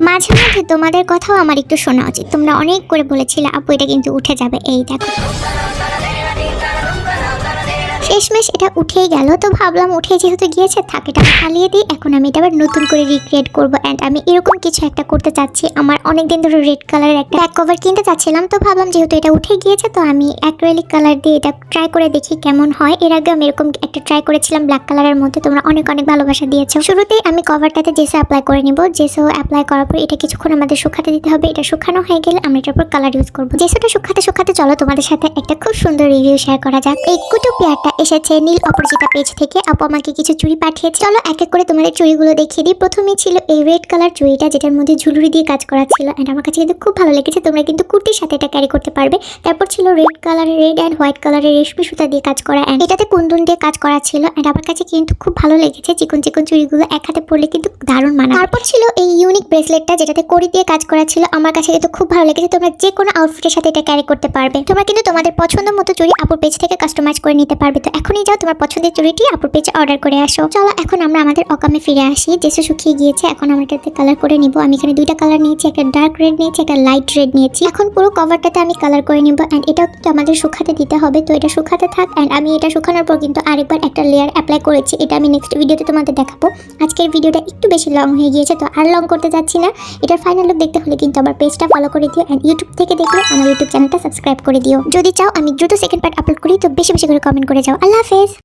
মাঝে মাঝে তোমাদের কথাও আমার একটু শোনা উচিত। তোমরা অনেক করে বলেছিলে, আপু, এটা কিন্তু উঠে যাবে। এই দেখো। শেষমেশ এটা উঠেই গেল, তো ভাবলাম উঠে যেহেতু গিয়েছে থাক এটা ফালিয়ে দিই। এখন আমি এটা আবার নতুন করে রিক্রিয়েট করব অ্যান্ড আমি এরকম কিছু একটা করতে চাচ্ছি। আমার অনেক দিন ধরে রেড কালারের একটা ব্যাক কভার কিনতে চাচ্ছিলাম, তো ভাবলাম যেহেতু এটা উঠে গিয়েছে, তো আমি অ্যাক্রেলিক কালার দিয়ে এটা ট্রাই করে দেখি কেমন হয়। এর আগে আমি এরকম একটা ট্রাই করেছিলাম ব্ল্যাক কালারের মধ্যে, তোমরা অনেক অনেক ভালোবাসা দিয়েছ। শুরুতেই আমি কভারটাতে জেসো অ্যাপ্লাই করে নিব। জেসো অ্যাপ্লাই করার পর এটা কিছুক্ষণ আমাদের শুকাতে দিতে হবে, এটা শুকানো হয়ে গেলে আমরা এটার উপর কালার ইউজ করব। জেসোটা শুকাতে শুকাতে চলো, তোমাদের সাথে একটা খুব সুন্দর রিভিউ শেয়ার করা যাক। এই কুটু পেয়ারটা এসেছে নীল অপরাজিতা পেজ থেকে। আপু আমাকে কিছু চুড়ি পাঠিয়েছে। চলো এক এক করে তোমাদের চুড়িগুলো দেখিয়ে দিই। প্রথমেই ছিল এই রেড কালার চুড়িটা যেটার মধ্যে ঝুলুরি দিয়ে কাজ করা ছিল। অ্যান্ড আমার কাছে কিন্তু খুব ভালো লেগেছে। তোমরা কিন্তু কুর্তির সাথে এটা ক্যারি করতে পারবে। তারপর ছিল রেড কালারের রেড অ্যান্ড হোয়াইট কালারের রেশমি সুতা দিয়ে কাজ করা। অ্যান্ড এটাতে কুন্দন দিয়ে কাজ করা ছিল। অ্যান্ড আমার কাছে কিন্তু খুব ভালো লেগেছে চিকন চিকন চুড়িগুলো এক হাতে পরলে কিন্তু দারুণ মানা তারপর ছিল এই ইউনিক ব্রেসলেটটা যেটাতে কড়ি দিয়ে কাজ করা ছিল। আমার কাছে কিন্তু খুব ভালো লেগেছে। তোমরা যে কোনো আউটফিটের সাথে এটা ক্যারি করতে পারবে। তোমরা কিন্তু তোমাদের পছন্দ মতো চুড়ি আপুর পেজ থেকে কাস্টমাইজ করে নিতে পারবে। তো এখনই যাও, তোমার পছন্দের চুড়িটি আপুর পেজে অর্ডার করে আসো। চলো, এখন আমরা আমাদের অকামে ফিরে আসি। যেসে শুকিয়ে গিয়েছে, এখন আমরা এটাতে কালার করে নিব। আমি এখানে দুইটা কালার নিয়েছি, একটা ডার্ক রেড নিয়েছি, একটা লাইট রেড নিয়েছি। এখন পুরো কভারটাতে আমি কালার করে নিব অ্যান্ড এটাও কিন্তু আমাদের শুকাতে দিতে হবে। তো এটা শুকাতে থাক অ্যান্ড আমি এটা শুকানোর পর কিন্তু আরেকবার একটা লেয়ার অ্যাপ্লাই করেছি। এটা আমি নেক্সট ভিডিওতে তোমাদের দেখাবো। আজকের ভিডিওটা একটু বেশি লং হয়ে গিয়েছে, তো আর লং করতে যাচ্ছি না। এটার ফাইনাল লুক দেখতে হলে কিন্তু আমার পেজটা ফলো করে দিও অ্যান্ড ইউটিউব থেকে দেখলে আমার ইউটিউব চ্যানেলটা সাবস্ক্রাইব করে দিও। যদি চাও, আমি দ্রুত সেকেন্ড পার্ট আপলোড করি, তো বেশি বেশি করে কমেন্ট করে যাও। আল্লাহ হাফেজ